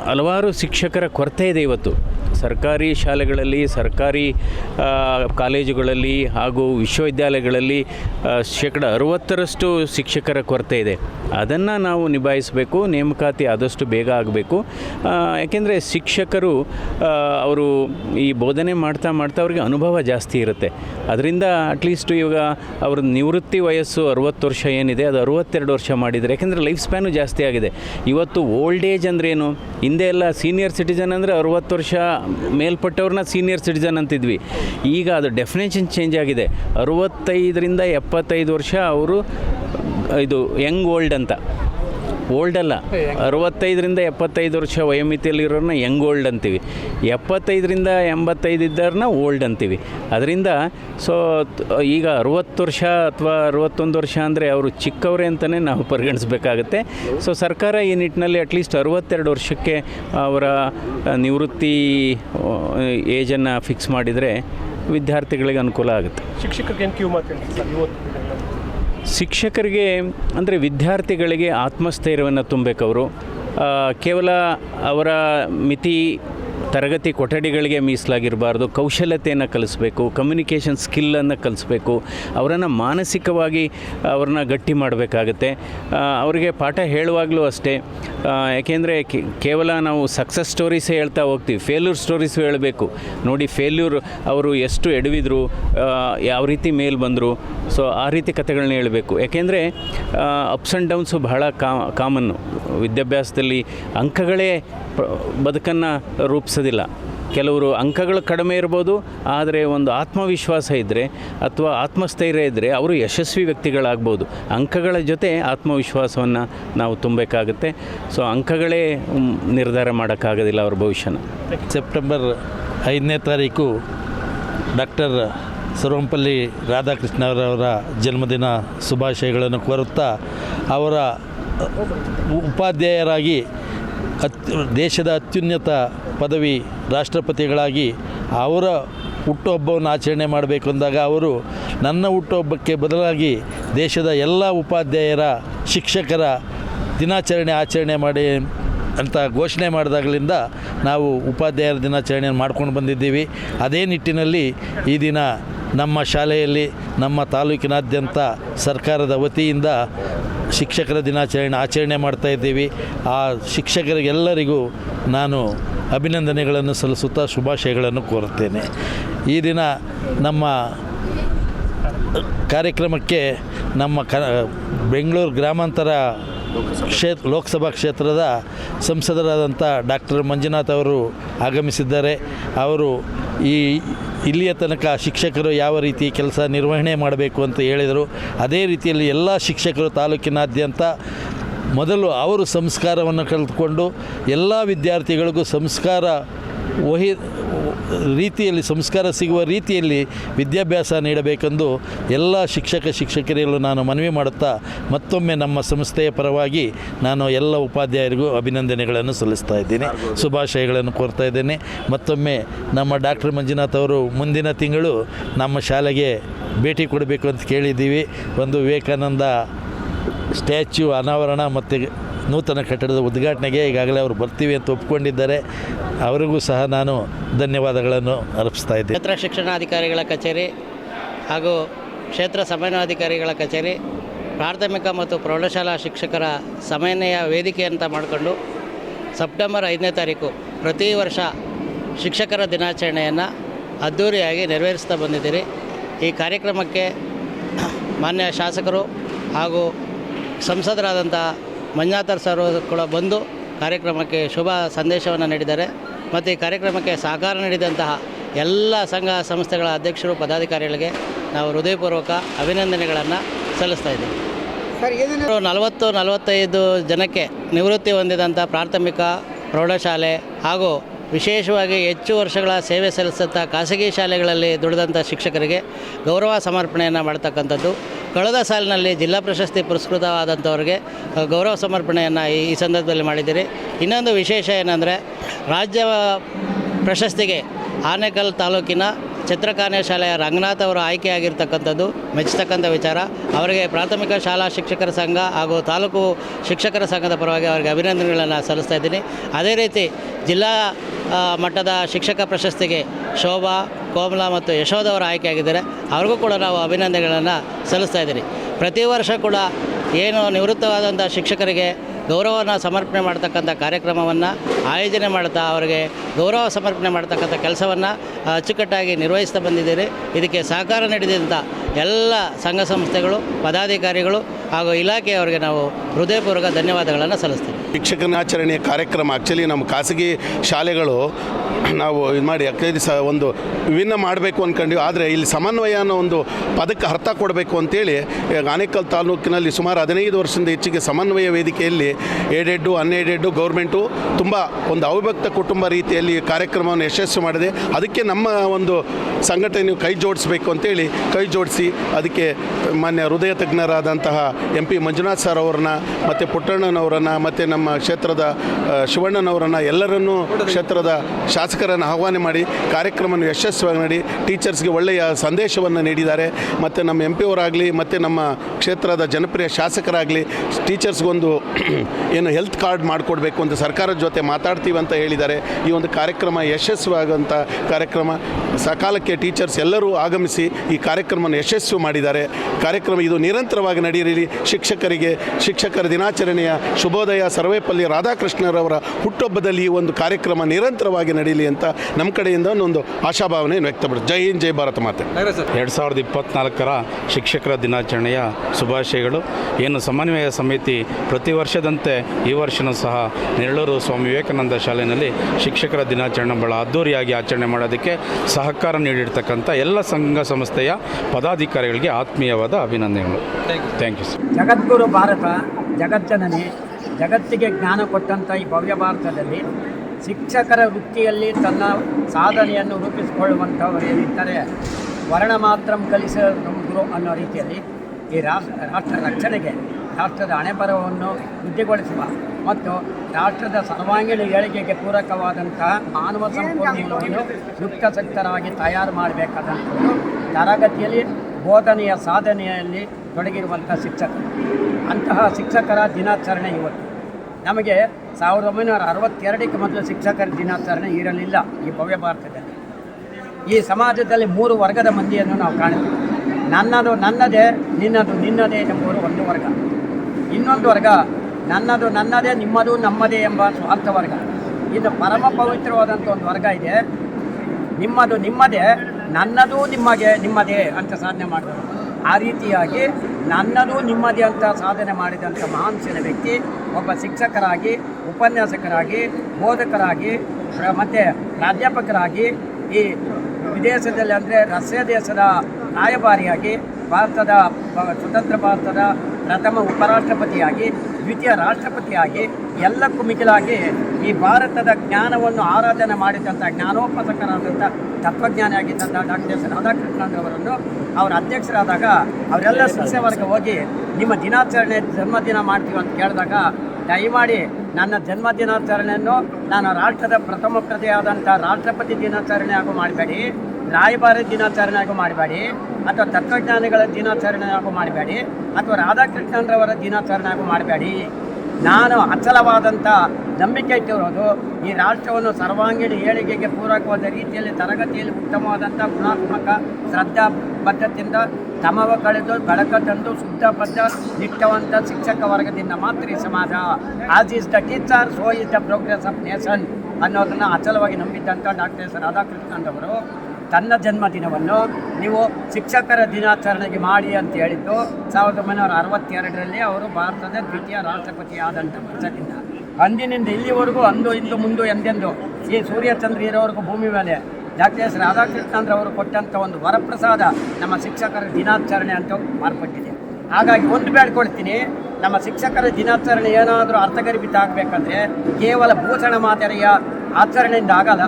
S3: ಹಲವಾರು ಶಿಕ್ಷಕರ ಕೊರತೆ ಇದೆ ಇವತ್ತು. ಸರ್ಕಾರಿ ಶಾಲೆಗಳಲ್ಲಿ, ಸರ್ಕಾರಿ ಕಾಲೇಜುಗಳಲ್ಲಿ ಹಾಗೂ ವಿಶ್ವವಿದ್ಯಾಲಯಗಳಲ್ಲಿ ಶೇಕಡ ಅರುವತ್ತರಷ್ಟು ಶಿಕ್ಷಕರ ಕೊರತೆ ಇದೆ. ಅದನ್ನು ನಾವು ನಿಭಾಯಿಸಬೇಕು, ನೇಮಕಾತಿ ಆದಷ್ಟು ಬೇಗ ಆಗಬೇಕು. ಯಾಕೆಂದರೆ ಶಿಕ್ಷಕರು ಅವರು ಈ ಬೋಧನೆ ಮಾಡ್ತಾ ಮಾಡ್ತಾ ಅವ್ರಿಗೆ ಅನುಭವ ಜಾಸ್ತಿ ಇರುತ್ತೆ. ಅದರಿಂದ ಅಟ್ಲೀಸ್ಟ್ ಇವಾಗ ಅವ್ರ ನಿವೃತ್ತಿ ವಯಸ್ಸು ಅರುವತ್ತು ವರ್ಷ ಏನಿದೆ, ಅದು ಅರುವತ್ತೆರಡು ವರ್ಷ ಮಾಡಿದರೆ, ಯಾಕೆಂದರೆ ಲೈಫ್ ಸ್ಪ್ಯಾನು ಜಾಸ್ತಿ ಆಗಿದೆ. ಇವತ್ತು ಓಲ್ಡ್ ಏಜ್ ಅಂದ್ರೇನು ಹಿಂದೆ ಎಲ್ಲ ಸೀನಿಯರ್ ಸಿಟಿಜನ್ ಅಂದರೆ ಅರುವತ್ತು ವರ್ಷ ಮೇಲ್ಪಟ್ಟವ್ರನ್ನ ಸೀನಿಯರ್ ಸಿಟಿಜನ್ ಅಂತಿದ್ವಿ. ಈಗ ಅದು ಡೆಫಿನೇಷನ್ ಚೇಂಜ್ ಆಗಿದೆ. ಅರುವತ್ತೈದರಿಂದ ಎಪ್ಪತ್ತೈದು ವರ್ಷ ಅವರು ಇದು ಯಂಗ್ ಓಲ್ಡ್ ಅಂತ. ಓಲ್ಡ್ ಅಲ್ಲ. ಅರವತ್ತೈದರಿಂದ ಎಪ್ಪತ್ತೈದು ವರ್ಷ ವಯೋಮಿತಿಯಲ್ಲಿರೋರನ್ನ ಯಂಗ್ ಓಲ್ಡ್ ಅಂತೀವಿ. ಎಪ್ಪತ್ತೈದರಿಂದ ಎಂಬತ್ತೈದು ಇದ್ದವ್ರನ್ನ ಓಲ್ಡ್ ಅಂತೀವಿ. ಅದರಿಂದ ಸೊ ಈಗ ಅರುವತ್ತು ವರ್ಷ ಅಥವಾ ಅರುವತ್ತೊಂದು ವರ್ಷ ಅಂದರೆ ಅವರು ಚಿಕ್ಕವರೇ ಅಂತಲೇ ನಾವು ಪರಿಗಣಿಸಬೇಕಾಗತ್ತೆ. ಸೊ ಸರ್ಕಾರ ಈ ನಿಟ್ಟಿನಲ್ಲಿ ಅಟ್ಲೀಸ್ಟ್ ಅರುವತ್ತೆರಡು ವರ್ಷಕ್ಕೆ ಅವರ ನಿವೃತ್ತಿ ಏಜನ್ನು ಫಿಕ್ಸ್ ಮಾಡಿದರೆ ವಿದ್ಯಾರ್ಥಿಗಳಿಗೆ ಅನುಕೂಲ ಆಗುತ್ತೆ.
S6: ಶಿಕ್ಷಕರಿಗೆ ಏನು ಕ್ಯೂ ಮಾತಾಡ್ತೀನಿ ಸರ್? ಇವತ್ತು
S3: ಶಿಕ್ಷಕರಿಗೆ ಅಂದರೆ ವಿದ್ಯಾರ್ಥಿಗಳಿಗೆ ಆತ್ಮಸ್ಥೈರ್ಯವನ್ನು ತುಂಬಬೇಕವರು ಕೇವಲ ಅವರ ಮಿತಿ ತರಗತಿ ಕೊಠಡಿಗಳಿಗೆ ಮೀಸಲಾಗಿರಬಾರ್ದು ಕೌಶಲ್ಯತೆಯನ್ನು ಕಲಿಸ್ಬೇಕು ಕಮ್ಯುನಿಕೇಷನ್ ಸ್ಕಿಲ್ಲನ್ನು ಕಲಿಸ್ಬೇಕು, ಅವರನ್ನು ಮಾನಸಿಕವಾಗಿ ಅವ್ರನ್ನ ಗಟ್ಟಿ ಮಾಡಬೇಕಾಗತ್ತೆ. ಅವರಿಗೆ ಪಾಠ ಹೇಳುವಾಗಲೂ ಅಷ್ಟೇ. ಯಾಕೆಂದರೆ ಕೇವಲ ನಾವು ಸಕ್ಸಸ್ ಸ್ಟೋರೀಸೇ ಹೇಳ್ತಾ ಹೋಗ್ತೀವಿ ಫೇಲ್ಯೂರ್ ಸ್ಟೋರೀಸು ಹೇಳಬೇಕು. ನೋಡಿ ಫೇಲ್ಯೂರ್ ಅವರು ಎಷ್ಟು ಎಡವಿದ್ರು ಯಾವ ರೀತಿ ಮೇಲೆ ಬಂದರು ಸೊ ಆ ರೀತಿ ಕಥೆಗಳನ್ನ ಹೇಳಬೇಕು. ಯಾಕೆಂದರೆ ಅಪ್ಸ್ ಆ್ಯಂಡ್ ಡೌನ್ಸು ಬಹಳ ಕಾಮನ್ನು ವಿದ್ಯಾಭ್ಯಾಸದಲ್ಲಿ ಅಂಕಗಳೇ ಬದುಕನ್ನು ರೂಪಿಸೋದಿಲ್ಲ ಕೆಲವರು ಅಂಕಗಳು ಕಡಿಮೆ ಇರ್ಬೋದು, ಆದರೆ ಒಂದು ಆತ್ಮವಿಶ್ವಾಸ ಇದ್ದರೆ ಅಥವಾ ಆತ್ಮಸ್ಥೈರ್ಯ ಇದ್ದರೆ ಅವರು ಯಶಸ್ವಿ ವ್ಯಕ್ತಿಗಳಾಗ್ಬೋದು. ಅಂಕಗಳ ಜೊತೆ ಆತ್ಮವಿಶ್ವಾಸವನ್ನು ನಾವು ತುಂಬಬೇಕಾಗುತ್ತೆ. ಸೊ ಅಂಕಗಳೇ ನಿರ್ಧಾರ ಮಾಡೋಕ್ಕಾಗೋದಿಲ್ಲ ಅವ್ರ ಭವಿಷ್ಯನ.
S7: ಸೆಪ್ಟೆಂಬರ್ ಐದನೇ ತಾರೀಕು ಡಾಕ್ಟರ್ ಸರ್ವಂಪಲ್ಲಿ ರಾಧಾಕೃಷ್ಣ ಅವರವರ ಜನ್ಮದಿನ ಶುಭಾಶಯಗಳನ್ನು ಕೋರುತ್ತಾ ಅವರ ಉಪಾಧ್ಯಾಯರಾಗಿ ಅತ್, ದೇಶದ ಅತ್ಯುನ್ನತ ಪದವಿ ರಾಷ್ಟ್ರಪತಿಗಳಾಗಿ ಅವರ ಹುಟ್ಟುಹಬ್ಬವನ್ನು ಆಚರಣೆ ಮಾಡಬೇಕು ಅಂದಾಗ ಅವರು ನನ್ನ ಹುಟ್ಟುಹಬ್ಬಕ್ಕೆ ಬದಲಾಗಿ ದೇಶದ ಎಲ್ಲ ಉಪಾಧ್ಯಾಯರ, ಶಿಕ್ಷಕರ ದಿನಾಚರಣೆ ಆಚರಣೆ ಮಾಡಿ ಅಂತ ಘೋಷಣೆ ಮಾಡಿದಾಗಲಿಂದ ನಾವು ಉಪಾಧ್ಯಾಯರ ದಿನಾಚರಣೆಯನ್ನು ಮಾಡ್ಕೊಂಡು ಬಂದಿದ್ದೀವಿ. ಅದೇ ನಿಟ್ಟಿನಲ್ಲಿ ಈ ದಿನ ನಮ್ಮ ಶಾಲೆಯಲ್ಲಿ ನಮ್ಮ ತಾಲೂಕಿನಾದ್ಯಂತ ಸರ್ಕಾರದ ವತಿಯಿಂದ ಶಿಕ್ಷಕರ ದಿನಾಚರಣೆ ಆಚರಣೆ ಮಾಡ್ತಾ ಇದ್ದೀವಿ. ಆ ಶಿಕ್ಷಕರಿಗೆಲ್ಲರಿಗೂ ನಾನು ಅಭಿನಂದನೆಗಳನ್ನು ಸಲ್ಲಿಸುತ್ತಾ ಶುಭಾಶಯಗಳನ್ನು ಕೋರುತ್ತೇನೆ. ಈ ದಿನ ನಮ್ಮ ಕಾರ್ಯಕ್ರಮಕ್ಕೆ ನಮ್ಮ ಕ ಬೆಂಗಳೂರು ಗ್ರಾಮಾಂತರ ಕ್ಷೇತ್ರ, ಲೋಕಸಭಾ ಕ್ಷೇತ್ರದ ಸಂಸದರಾದಂಥ ಡಾಕ್ಟರ್ ಮಂಜುನಾಥ್ ಅವರು ಆಗಮಿಸಿದ್ದಾರೆ. ಅವರು ಈ ಇಲ್ಲಿಯ ತನಕ ಶಿಕ್ಷಕರು ಯಾವ ರೀತಿ ಕೆಲಸ ನಿರ್ವಹಣೆ ಮಾಡಬೇಕು ಅಂತ ಹೇಳಿದರು. ಅದೇ ರೀತಿಯಲ್ಲಿ ಎಲ್ಲ ಶಿಕ್ಷಕರು ತಾಲೂಕಿನಾದ್ಯಂತ ಮೊದಲು ಅವರು ಸಂಸ್ಕಾರವನ್ನು ಕಲಿತುಕೊಂಡು ಎಲ್ಲ ವಿದ್ಯಾರ್ಥಿಗಳಿಗೂ ಸಂಸ್ಕಾರ ವಹಿ ರೀತಿಯಲ್ಲಿ ಸಂಸ್ಕಾರ ಸಿಗುವ ರೀತಿಯಲ್ಲಿ ವಿದ್ಯಾಭ್ಯಾಸ ನೀಡಬೇಕೆಂದು ಎಲ್ಲ ಶಿಕ್ಷಕ ಶಿಕ್ಷಕಿಯರಲ್ಲೂ ನಾನು ಮನವಿ ಮಾಡುತ್ತಾ ಮತ್ತೊಮ್ಮೆ ನಮ್ಮ ಸಂಸ್ಥೆಯ ಪರವಾಗಿ ನಾನು ಎಲ್ಲ ಉಪಾಧ್ಯಾಯರಿಗೂ ಅಭಿನಂದನೆಗಳನ್ನು ಸಲ್ಲಿಸ್ತಾ ಇದ್ದೀನಿ. ಶುಭಾಶಯಗಳನ್ನು ಕೋರ್ತಾ ಇದ್ದೇನೆ. ಮತ್ತೊಮ್ಮೆ ನಮ್ಮ ಡಾಕ್ಟರ್ ಮಂಜುನಾಥ್ ಅವರು ಮುಂದಿನ ತಿಂಗಳು ನಮ್ಮ ಶಾಲೆಗೆ ಭೇಟಿ ಕೊಡಬೇಕು ಅಂತ ಕೇಳಿದ್ದೀವಿ. ಒಂದು ವಿವೇಕಾನಂದ ಸ್ಟ್ಯಾಚ್ಯೂ ಅನಾವರಣ ಮತ್ತು ನೂತನ ಕಟ್ಟಡದ ಉದ್ಘಾಟನೆಗೆ ಈಗಾಗಲೇ ಅವರು ಬರ್ತೀವಿ ಅಂತ ಒಪ್ಪಿಕೊಂಡಿದ್ದಾರೆ ಅವರಿಗೂ ಸಹ ನಾನು ಧನ್ಯವಾದಗಳನ್ನು ಅರ್ಪಿಸ್ತಾ ಇದ್ದೇನೆ.
S8: ಕ್ಷೇತ್ರ ಶಿಕ್ಷಣಾಧಿಕಾರಿಗಳ ಕಚೇರಿ ಹಾಗೂ ಕ್ಷೇತ್ರ ಸಮನ್ವಯಾಧಿಕಾರಿಗಳ ಕಚೇರಿ, ಪ್ರಾಥಮಿಕ ಮತ್ತು ಪ್ರೌಢಶಾಲಾ ಶಿಕ್ಷಕರ ಸಮನ್ವಯ ವೇದಿಕೆ ಅಂತ ಮಾಡಿಕೊಂಡು ಸೆಪ್ಟೆಂಬರ್ ಐದನೇ ತಾರೀಕು ಪ್ರತಿ ವರ್ಷ ಶಿಕ್ಷಕರ ದಿನಾಚರಣೆಯನ್ನು ಅದ್ಧೂರಿಯಾಗಿ ನೆರವೇರಿಸ್ತಾ ಬಂದಿದ್ದೀರಿ. ಈ ಕಾರ್ಯಕ್ರಮಕ್ಕೆ ಮಾನ್ಯ ಶಾಸಕರು ಹಾಗೂ ಸಂಸದರಾದಂಥ ಮಂಜುನಾಥರ್ ಸರ್ ಕೂಡ ಬಂದು ಕಾರ್ಯಕ್ರಮಕ್ಕೆ ಶುಭ ಸಂದೇಶವನ್ನು ನೀಡಿದ್ದಾರೆ. ಮತ್ತು ಈ ಕಾರ್ಯಕ್ರಮಕ್ಕೆ ಸಹಕಾರ ನೀಡಿದಂತಹ ಎಲ್ಲ ಸಂಘ ಸಂಸ್ಥೆಗಳ ಅಧ್ಯಕ್ಷರು ಪದಾಧಿಕಾರಿಗಳಿಗೆ ನಾವು ಹೃದಯಪೂರ್ವಕ ಅಭಿನಂದನೆಗಳನ್ನು ಸಲ್ಲಿಸ್ತಾ ಇದ್ದೀವಿ. ನಲವತ್ತು ನಲವತ್ತೈದು ಜನಕ್ಕೆ ನಿವೃತ್ತಿ ಹೊಂದಿದಂಥ ಪ್ರಾಥಮಿಕ ಪ್ರೌಢಶಾಲೆ ಹಾಗೂ ವಿಶೇಷವಾಗಿ ಹೆಚ್ಚು ವರ್ಷಗಳ ಸೇವೆ ಸಲ್ಲಿಸುತ್ತಾ ಖಾಸಗಿ ಶಾಲೆಗಳಲ್ಲಿ ದುಡಿದಂಥ ಶಿಕ್ಷಕರಿಗೆ ಗೌರವ ಸಮರ್ಪಣೆಯನ್ನು ಮಾಡ್ತಕ್ಕಂಥದ್ದು. ಕಳೆದ ಸಾಲಿನಲ್ಲಿ ಜಿಲ್ಲಾ ಪ್ರಶಸ್ತಿ ಪುರಸ್ಕೃತವಾದಂಥವ್ರಿಗೆ ಗೌರವ ಸಮರ್ಪಣೆಯನ್ನು ಈ ಸಂದರ್ಭದಲ್ಲಿ ಮಾಡಿದ್ದೀರಿ. ಇನ್ನೊಂದು ವಿಶೇಷ ಏನಂದರೆ, ರಾಜ್ಯ ಪ್ರಶಸ್ತಿಗೆ ಆನೇಕಲ್ ತಾಲೂಕಿನ ಚಿತ್ರಕಾನೆ ಶಾಲೆಯ ರಂಗನಾಥ್ ಅವರು ಆಯ್ಕೆಯಾಗಿರ್ತಕ್ಕಂಥದ್ದು ಮೆಚ್ಚತಕ್ಕಂಥ ವಿಚಾರ. ಅವರಿಗೆ ಪ್ರಾಥಮಿಕ ಶಾಲಾ ಶಿಕ್ಷಕರ ಸಂಘ ಹಾಗೂ ತಾಲೂಕು ಶಿಕ್ಷಕರ ಸಂಘದ ಪರವಾಗಿ ಅವರಿಗೆ ಅಭಿನಂದನೆಗಳನ್ನು ಸಲ್ಲಿಸ್ತಾ ಇದ್ದೀನಿ. ಅದೇ ರೀತಿ ಜಿಲ್ಲಾ ಮಟ್ಟದ ಶಿಕ್ಷಕ ಪ್ರಶಸ್ತಿಗೆ ಶೋಭಾ, ಕೋಮಲ ಮತ್ತು ಯಶೋಧ ಅವರು ಆಯ್ಕೆಯಾಗಿದ್ದಾರೆ. ಅವ್ರಿಗೂ ಕೂಡ ನಾವು ಅಭಿನಂದನೆಗಳನ್ನು ಸಲ್ಲಿಸ್ತಾ ಇದ್ದೀನಿ ಪ್ರತಿ ವರ್ಷ ಕೂಡ ಏನು ನಿವೃತ್ತವಾದಂಥ ಶಿಕ್ಷಕರಿಗೆ ಗೌರವವನ್ನು ಸಮರ್ಪಣೆ ಮಾಡ್ತಕ್ಕಂಥ ಕಾರ್ಯಕ್ರಮವನ್ನು ಆಯೋಜನೆ ಮಾಡ್ತಾ ಅವರಿಗೆ ಗೌರವ ಸಮರ್ಪಣೆ ಮಾಡ್ತಕ್ಕಂಥ ಕೆಲಸವನ್ನು ಅಚ್ಚುಕಟ್ಟಾಗಿ ನಿರ್ವಹಿಸ್ತಾ ಬಂದಿದ್ದೀರಿ. ಇದಕ್ಕೆ ಸಹಕಾರ ನೀಡಿದಂಥ ಎಲ್ಲ ಸಂಘ ಸಂಸ್ಥೆಗಳು, ಪದಾಧಿಕಾರಿಗಳು ಹಾಗೂ ಇಲಾಖೆಯವರಿಗೆ ನಾವು ಹೃದಯಪೂರ್ವಕ ಧನ್ಯವಾದಗಳನ್ನು ಸಲ್ಲಿಸ್ತೀವಿ.
S9: ಶಿಕ್ಷಕ ದಿನಾಚರಣೆಯ ಕಾರ್ಯಕ್ರಮ. ಆ್ಯಕ್ಚುಲಿ ನಮ್ಮ ಖಾಸಗಿ ಶಾಲೆಗಳು ನಾವು ಇದು ಮಾಡಿ ಆ್ಯಕ್ಚುಲಿ ಸ ಒಂದು ವಿಭಿನ್ನ ಮಾಡಬೇಕು ಅಂದ್ಕೊಂಡ್ವಿ ಆದರೆ ಇಲ್ಲಿ ಸಮನ್ವಯ ಅನ್ನೋ ಒಂದು ಪದಕ್ಕೆ ಅರ್ಥ ಕೊಡಬೇಕು ಅಂತೇಳಿ ಆನೇಕಲ್ ತಾಲೂಕಿನಲ್ಲಿ ಸುಮಾರು ಹದಿನೈದು ವರ್ಷದಿಂದ ಹೆಚ್ಚಿಗೆ ಸಮನ್ವಯ ವೇದಿಕೆಯಲ್ಲಿ ಏಡೆಡ್ಡು, ಅನ್ಏಡೆಡ್ಡು ಗೌರ್ಮೆಂಟು ತುಂಬ ಒಂದು ಅವಿಭಕ್ತ ಕುಟುಂಬ ರೀತಿಯಲ್ಲಿ ಕಾರ್ಯಕ್ರಮವನ್ನು ಯಶಸ್ವಿ ಮಾಡಿದೆ. ಅದಕ್ಕೆ ನಮ್ಮ ಒಂದು ಸಂಘಟನೆ ಕೈ ಜೋಡಿಸ್ಬೇಕು ಅಂತೇಳಿ ಕೈ ಜೋಡಿಸಿ ಅದಕ್ಕೆ ಮಾನ್ಯ ಹೃದಯ ತಜ್ಞರಾದಂತಹ ಎಂ ಪಿ ಮಂಜುನಾಥ್ ಸರ್ ಅವ್ರನ್ನ, ಮತ್ತು ಪುಟ್ಟಣ್ಣನವರನ್ನು, ಮತ್ತು ನಮ್ಮ ಕ್ಷೇತ್ರದ ಆ, ಶಿವಣ್ಣನವರನ್ನು ಎಲ್ಲರನ್ನೂ ಕ್ಷೇತ್ರದ ಶಾಸಕರನ್ನು ಆಹ್ವಾನ ಮಾಡಿ ಕಾರ್ಯಕ್ರಮವನ್ನು ಯಶಸ್ವಿಯಾಗಿ ಮಾಡಿ ಟೀಚರ್ಸ್ಗೆ ಒಳ್ಳೆಯ ಸಂದೇಶವನ್ನು ನೀಡಿದ್ದಾರೆ. ಮತ್ತು ನಮ್ಮ ಎಂ ಪಿ ಅವರಾಗಲಿ ಮತ್ತು ನಮ್ಮ ಕ್ಷೇತ್ರದ ಜನಪ್ರಿಯ ಶಾಸಕರಾಗಲಿ ಟೀಚರ್ಸ್ಗೊಂದು ಏನು ಹೆಲ್ತ್ ಕಾರ್ಡ್ ಮಾಡಿಕೊಡ್ಬೇಕು ಅಂತ ಸರ್ಕಾರದ ಜೊತೆ ಮಾತಾಡ್ತೀವಿ ಅಂತ ಹೇಳಿದ್ದಾರೆ. ಈ ಒಂದು ಕಾರ್ಯಕ್ರಮ ಯಶಸ್ವಿಯಾಗುವಂಥ ಕಾರ್ಯಕ್ರಮ. ಸಕಾಲಕ್ಕೆ ಟೀಚರ್ಸ್ ಎಲ್ಲರೂ ಆಗಮಿಸಿ ಈ ಕಾರ್ಯಕ್ರಮವನ್ನು ಯಶಸ್ವಿ ಮಾಡಿದ್ದಾರೆ. ಕಾರ್ಯಕ್ರಮ ಇದು ನಿರಂತರವಾಗಿ ನಡೆಯಲಿ. ಶಿಕ್ಷಕರಿಗೆ ಶಿಕ್ಷಕರ ದಿನಾಚರಣೆಯ ಶುಭೋದಯ ಸರ್ವೇಪಲ್ಲಿ ರಾಧಾಕೃಷ್ಣರವರ ಹುಟ್ಟುಹಬ್ಬದಲ್ಲಿ ಈ ಒಂದು ಕಾರ್ಯಕ್ರಮ ನಿರಂತರವಾಗಿ ನಡೆಯಲಿ ಅಂತ ನಮ್ಮ ಕಡೆಯಿಂದ ಒಂದು ಆಶಾಭಾವನೆಯನ್ನು ವ್ಯಕ್ತಪಡಿಸಿ. ಜೈ ಹಿಂದ್ ಜೈ ಭಾರತ ಮಾತೆ.
S10: ಎರಡು ಸಾವಿರದ ಇಪ್ಪತ್ನಾಲ್ಕರ ಶಿಕ್ಷಕರ ದಿನಾಚರಣೆಯ ಶುಭಾಶಯಗಳು. ಏನು ಸಮನ್ವಯ ಸಮಿತಿ ಪ್ರತಿ ವರ್ಷದಂತೆ ಈ ವರ್ಷವೂ ಸಹ ನೆರಳೂರು ಸ್ವಾಮಿ ವಿವೇಕಾನಂದ ಶಾಲೆಯಲ್ಲಿ ಶಿಕ್ಷಕರ ದಿನಾಚರಣೆ ಬಹಳ ಅದ್ಧೂರಿಯಾಗಿ ಆಚರಣೆ ಮಾಡೋದಕ್ಕೆ ಸಹಕಾರ ನೀಡಿರ್ತಕ್ಕಂಥ ಎಲ್ಲ ಸಂಘ ಸಂಸ್ಥೆಯ ಪದಾಧಿಕಾರಿಗಳಿಗೆ ಆತ್ಮೀಯವಾದ ಅಭಿನಂದನೆಗಳು. ಥ್ಯಾಂಕ್ ಯು ಸರ್
S11: ಜಗದ್ಗುರು ಭಾರತ ಜಗಜ್ಜನನಿ ಜಗತ್ತಿಗೆ ಜ್ಞಾನ ಕೊಟ್ಟಂಥ ಈ ಭವ್ಯ ಭಾರತದಲ್ಲಿ ಶಿಕ್ಷಕರ ವೃತ್ತಿಯಲ್ಲಿ ತನ್ನ ಸಾಧನೆಯನ್ನು ರೂಪಿಸಿಕೊಳ್ಳುವಂಥವರು ಏನಿದ್ದಾರೆ ವರ್ಣ ಮಾತ್ರ ಕಲಿಸ ಗುರು ಅನ್ನೋ ರೀತಿಯಲ್ಲಿ ಈ ರಾಷ್ಟ್ರ ರಾಷ್ಟ್ರ ರಕ್ಷಣೆಗೆ, ರಾಷ್ಟ್ರದ ಹಣೆಬರವನ್ನು ವೃದ್ಧಿಗೊಳಿಸುವ ಮತ್ತು ರಾಷ್ಟ್ರದ ಸರ್ವಾಂಗೀಣ ಏಳಿಗೆಗೆ ಪೂರಕವಾದಂತಹ ಮಾನವ ಸಂಪನ್ಮೂಲವನ್ನು ಯುಕ್ತಸಕ್ತರಾಗಿ ತಯಾರು ಮಾಡಬೇಕಾದಂಥದ್ದು ತರಗತಿಯಲ್ಲಿ ಬೋಧನೆಯ ಸಾಧನೆಯಲ್ಲಿ ತೊಡಗಿರುವಂಥ ಶಿಕ್ಷಕರು. ಅಂತಹ ಶಿಕ್ಷಕರ ದಿನಾಚರಣೆ ಇವತ್ತು. ನಮಗೆ ಸಾವಿರದ ಒಂಬೈನೂರ ಅರವತ್ತೆರಡಕ್ಕೆ ಮೊದಲು ಶಿಕ್ಷಕರ ದಿನಾಚರಣೆ ಇರಲಿಲ್ಲ ಈ ಭವ್ಯ ಭಾರತದಲ್ಲಿ. ಈ ಸಮಾಜದಲ್ಲಿ ಮೂರು ವರ್ಗದ ಮಂದಿಯನ್ನು ನಾವು ಕಾಣ್ತೀವಿ ನನ್ನದು ನನ್ನದೇ, ನಿನ್ನದು ನಿನ್ನದೇ ಎಂಬುದು ಒಂದು ವರ್ಗ. ಇನ್ನೊಂದು ವರ್ಗ, ನನ್ನದು ನನ್ನದೇ, ನಿಮ್ಮದು ನಮ್ಮದೇ ಎಂಬ ಸ್ವಾರ್ಥ ವರ್ಗ. ಇನ್ನು ಪರಮ ಪವಿತ್ರವಾದಂಥ ಒಂದು ವರ್ಗ ಇದೆ. ನಿಮ್ಮದು ನಿಮ್ಮದೇ, ನನ್ನದು ನಿಮಗೆ ನಿಮ್ಮದೇ ಅಂತ ಸಾಧನೆ ಮಾಡಿದರು ಆ ರೀತಿಯಾಗಿ ನನ್ನದು ನಿಮ್ಮದೇ ಅಂತ ಸಾಧನೆ ಮಾಡಿದಂಥ ಮಹಾನ್ಸಿನ ವ್ಯಕ್ತಿ ಒಬ್ಬ ಶಿಕ್ಷಕರಾಗಿ, ಉಪನ್ಯಾಸಕರಾಗಿ, ಬೋಧಕರಾಗಿ ಮತ್ತು ಪ್ರಾಧ್ಯಾಪಕರಾಗಿ ಈ ವಿದೇಶದಲ್ಲಿ ಅಂದರೆ ರಷ್ಯಾ ದೇಶದ ರಾಯಭಾರಿಯಾಗಿ, ಭಾರತದ ಸ್ವತಂತ್ರ ಭಾರತದ ಪ್ರಥಮ ಉಪರಾಷ್ಟ್ರಪತಿಯಾಗಿ ದ್ವಿತೀಯ ರಾಷ್ಟ್ರಪತಿಯಾಗಿ ಎಲ್ಲಕ್ಕೂ ಮಿಗಿಲಾಗಿ ಈ ಭಾರತದ ಜ್ಞಾನವನ್ನು ಆರಾಧನೆ ಮಾಡಿದಂಥ ಜ್ಞಾನೋಪಸಕರಾದಂಥ ತತ್ವಜ್ಞಾನಿಯಾಗಿದ್ದಂಥ ಡಾಕ್ಟರ್ ಎಸ್ ರಾಧಾಕೃಷ್ಣನ್ರವರನ್ನು ಅವರ ಅಧ್ಯಕ್ಷರಾದಾಗ ಅವರೆಲ್ಲ ಸಸ್ಯವರ್ಗ ವರ್ಗ ಹೋಗಿ ನಿಮ್ಮ ದಿನಾಚರಣೆ ಜನ್ಮದಿನ ಮಾಡ್ತೀವಿ ಅಂತ ಕೇಳಿದಾಗ ದಯಮಾಡಿ ನನ್ನ ಜನ್ಮ ದಿನಾಚರಣೆಯನ್ನು ನಾನು ರಾಷ್ಟ್ರದ ಪ್ರಥಮ ಪ್ರಜೆಯಾದಂಥ ರಾಷ್ಟ್ರಪತಿ ದಿನಾಚರಣೆ ಹಾಗೂ ಮಾಡಬೇಡಿ. ರಾಯಭಾರಿ ದಿನಾಚರಣೆ ಹಾಗೂ ಮಾಡಬೇಡಿ, ಅಥವಾ ತತ್ವಜ್ಞಾನಿಗಳ ದಿನಾಚರಣೆ ಹಾಗೂ ಮಾಡಬೇಡಿ, ಅಥವಾ ರಾಧಾಕೃಷ್ಣನ್ರವರ ದಿನಾಚರಣೆ ಹಾಗೂ ಮಾಡಬೇಡಿ. ನಾನು ಅಚಲವಾದಂಥ ನಂಬಿಕೆ ಇಟ್ಟಿರೋದು ಈ ರಾಷ್ಟ್ರವನ್ನು ಸರ್ವಾಂಗೀಣ ಏಳಿಗೆಗೆ ಪೂರಕವಾದ ರೀತಿಯಲ್ಲಿ ತರಗತಿಯಲ್ಲಿ ಉತ್ತಮವಾದಂಥ ಗುಣಾತ್ಮಕ ಶ್ರದ್ಧಾ ಬದ್ಧತೆಯಿಂದ ತಮವ ಕಳೆದು ಬೆಳಕ ತಂದು ಶುದ್ಧ, ಬದ್ಧ, ನಿಷ್ಠವಂತ ಶಿಕ್ಷಕ ವರ್ಗದಿಂದ ಮಾತ್ರ ಈ ಸಮಾಜ. As is the teacher so is the progress of nation ಅನ್ನೋದನ್ನು ಅಚಲವಾಗಿ ನಂಬಿದ್ದಂಥ ಡಾಕ್ಟರ್ ಎಸ್. ರಾಧಾಕೃಷ್ಣನ್ ಅವರು ತನ್ನ ಜನ್ಮದಿನವನ್ನು ನೀವು ಶಿಕ್ಷಕರ ದಿನಾಚರಣೆಗೆ ಮಾಡಿ ಅಂತ ಹೇಳಿದ್ದು, ಸಾವಿರದ ಒಂಬೈನೂರ ಅರವತ್ತೆರಡರಲ್ಲಿ ಅವರು ಭಾರತದ ದ್ವಿತೀಯ ರಾಷ್ಟ್ರಪತಿ ಆದಂಥ ವರ್ಷದಿಂದ. ಅಂದಿನಿಂದ ಇಲ್ಲಿವರೆಗೂ ಅಂದು, ಇಂದು, ಮುಂದು ಎಂದೆಂದು ಈ ಸೂರ್ಯಚಂದ್ರ ಇರೋವರೆಗೂ ಭೂಮಿ ಮೇಲೆ ಡಾಕ್ಟರ್ ಎಸ್ ರಾಧಾಕೃಷ್ಣಂದ್ರ ಅವರು ಕೊಟ್ಟಂಥ ಒಂದು ವರಪ್ರಸಾದ ನಮ್ಮ ಶಿಕ್ಷಕರ ದಿನಾಚರಣೆ ಅಂತ ಮಾರ್ಪಟ್ಟಿದೆ. ಹಾಗಾಗಿ ಒಂದು ಬೇಡ್ಕೊಳ್ತೀನಿ ನಮ್ಮ ಶಿಕ್ಷಕರ ದಿನಾಚರಣೆ ಏನಾದರೂ ಅರ್ಥಗರ್ಭಿತ ಆಗಬೇಕಂದ್ರೆ ಕೇವಲ ಭೂಷಣ ಮಾದರಿಯ ಆಚರಣೆಯಿಂದ ಆಗಲ್ಲ.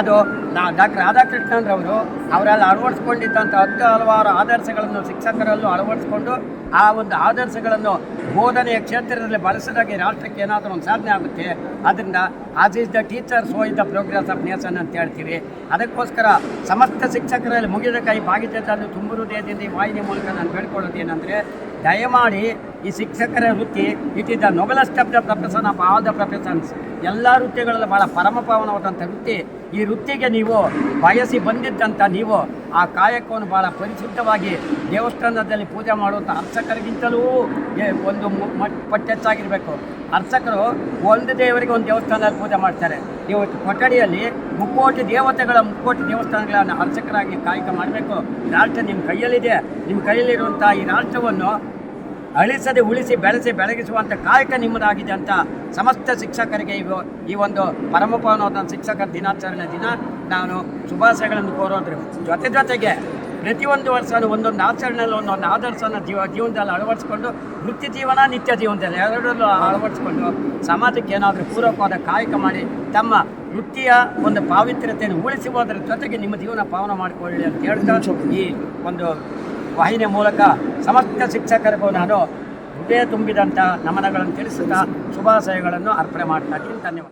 S11: ಅದು ನಾ ಡಾಕ್ಟರ್ ರಾಧಾಕೃಷ್ಣನ್ರವರು ಅವರಲ್ಲಿ ಅಳವಡಿಸ್ಕೊಂಡಿದ್ದಂಥ ಹತ್ತು ಹಲವಾರು ಆದರ್ಶಗಳನ್ನು ಶಿಕ್ಷಕರಲ್ಲೂ ಅಳವಡಿಸ್ಕೊಂಡು ಆ ಒಂದು ಆದರ್ಶಗಳನ್ನು ಬೋಧನೆಯ ಕ್ಷೇತ್ರದಲ್ಲಿ ಬಳಸಿದಾಗ ರಾಷ್ಟ್ರಕ್ಕೆ ಏನಾದರೂ ಒಂದು ಸಾಧನೆ ಆಗುತ್ತೆ, ಅದರಿಂದ as is the teacher so is the progress of nation ಅಂತ ಹೇಳ್ತೀವಿ. ಅದಕ್ಕೋಸ್ಕರ ಸಮಸ್ತ ಶಿಕ್ಷಕರಲ್ಲಿ ಮುಗಿದ ಕೈ ಬಾಗಿದ್ದನ್ನು ತುಂಬು ಹೃದಯದಿಂದ ಈ ವಾಹಿನಿ ಮೂಲಕ ನಾನು ಬೇಡ್ಕೊಳ್ಳೋದು ಏನಂದರೆ ದಯಮಾಡಿ ಈ ಶಿಕ್ಷಕರ ವೃತ್ತಿ it is the noblest of the profession of all the professions ಎಲ್ಲ ವೃತ್ತಿಗಳಲ್ಲಿ ಭಾಳ ಪರಮಪಾವನವಾದಂಥ ವೃತ್ತಿ. ಈ ವೃತ್ತಿಗೆ ನೀವು ಬಯಸಿ ಬಂದಿದ್ದಂಥ ನೀವು ಆ ಕಾಯಕವನ್ನು ಭಾಳ ಪರಿಶುದ್ಧವಾಗಿ ದೇವಸ್ಥಾನದಲ್ಲಿ ಪೂಜೆ ಮಾಡುವಂಥ ಅರ್ಚಕರಿಗಿಂತಲೂ ಒಂದು ಪಟ್ಟೆಚ್ಚಾಗಿರಬೇಕು ಅರ್ಚಕರು ಒಂದು ದೇವರಿಗೆ ಒಂದು ದೇವಸ್ಥಾನದಲ್ಲಿ ಪೂಜೆ ಮಾಡ್ತಾರೆ. ನೀವು ಕೊಠಡಿಯಲ್ಲಿ ಮುಕ್ಕೋಟಿ ದೇವತೆಗಳ ಮುಕ್ಕೋಟಿ ದೇವಸ್ಥಾನಗಳನ್ನು ಅರ್ಚಕರಾಗಿ ಕಾಯಕ ಮಾಡಬೇಕು. ರಾಷ್ಟ್ರ ನಿಮ್ಮ ಕೈಯಲ್ಲಿದೆ. ನಿಮ್ಮ ಕೈಯಲ್ಲಿರುವಂಥ ಈ ರಾಷ್ಟ್ರವನ್ನು ಅಳಿಸದೆ ಉಳಿಸಿ ಬೆಳೆಸಿ ಬೆಳಗಿಸುವಂಥ ಕಾಯಕ ನಿಮ್ಮದಾಗಿದೆ ಅಂತ ಸಮಸ್ತ ಶಿಕ್ಷಕರಿಗೆ ಇವು ಈ ಒಂದು ಪರಮಪಾವನವಾದ ಶಿಕ್ಷಕರ ದಿನಾಚರಣೆ ದಿನ ನಾನು ಶುಭಾಶಯಗಳನ್ನು ಕೋರೋದ್ರೆ ಜೊತೆ ಜೊತೆಗೆ ಪ್ರತಿಯೊಂದು ವರ್ಷನೂ ಒಂದೊಂದು ಆಚರಣೆಯಲ್ಲಿ ಒಂದೊಂದು ಆದರ್ಶನ ಜೀವ ಜೀವನದಲ್ಲಿ ಅಳವಡಿಸ್ಕೊಂಡು ವೃತ್ತಿ ಜೀವನ ನಿತ್ಯ ಜೀವನದಲ್ಲಿ ಎರಡರಲ್ಲೂ ಅಳವಡಿಸ್ಕೊಂಡು ಸಮಾಜಕ್ಕೆ ಏನಾದರೂ ಪೂರಕವಾದ ಕಾಯಕ ಮಾಡಿ ತಮ್ಮ ವೃತ್ತಿಯ ಒಂದು ಪಾವಿತ್ರ್ಯತೆಯನ್ನು ಉಳಿಸುವುದರ ಜೊತೆಗೆ ನಿಮ್ಮ ಜೀವನ ಪಾವನ ಮಾಡಿಕೊಳ್ಳಿ ಅಂತ ಹೇಳ್ತಾ ಈ ಒಂದು ವಾಹಿನಿಯ ಮೂಲಕ ಸಮಸ್ತ ಶಿಕ್ಷಕರಿಗೂ ನಾನು ಹೃದಯ ತುಂಬಿದಂಥ ನಮನಗಳನ್ನು ತಿಳಿಸುತ್ತಾ ಶುಭಾಶಯಗಳನ್ನು ಅರ್ಪಣೆ ಮಾಡ್ತಾ ಇದ್ದೀನಿ. ಧನ್ಯವಾದ.